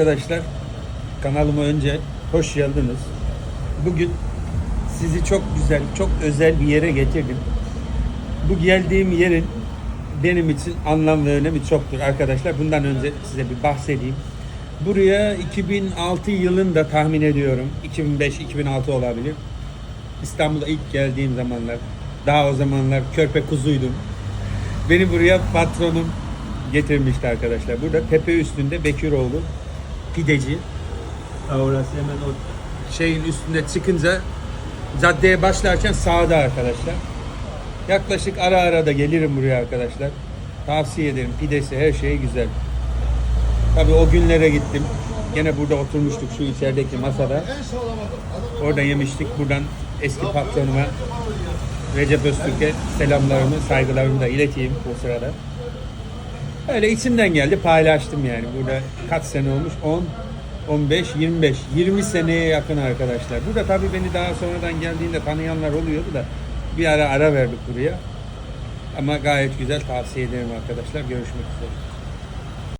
arkadaşlar. Kanalıma önce hoş geldiniz. Bugün sizi çok güzel, çok özel bir yere getirdim. Bu geldiğim yerin benim için anlam ve önemi çoktur arkadaşlar. Bundan önce size bir bahsedeyim. Buraya 2006 yılında tahmin ediyorum. 2005-2006 olabilir. İstanbul'a ilk geldiğim zamanlar. Daha o zamanlar körpe kuzuydum. Beni buraya patronum getirmişti arkadaşlar. Burada tepe üstünde Bekiroğlu pideci. Orası hemen o şeyin üstünde çıkınca caddeye başlarken sağda arkadaşlar. Yaklaşık ara ara da gelirim buraya arkadaşlar. Tavsiye ederim. Pidesi her şeyi güzel. Tabii o günlere gittim. Gene burada oturmuştuk şu içerideki masada. Orada yemiştik. Buradan eski patronuma Recep Öztürk'e selamlarımı, saygılarımı da ileteyim bu sırada. Öyle içimden geldi paylaştım yani. Burada kaç sene olmuş? 10, 15, 25, 20 seneye yakın arkadaşlar. Burada tabii beni daha sonradan geldiğinde tanıyanlar oluyordu da bir ara ara verdik buraya. Ama gayet güzel tavsiye ederim arkadaşlar. Görüşmek üzere.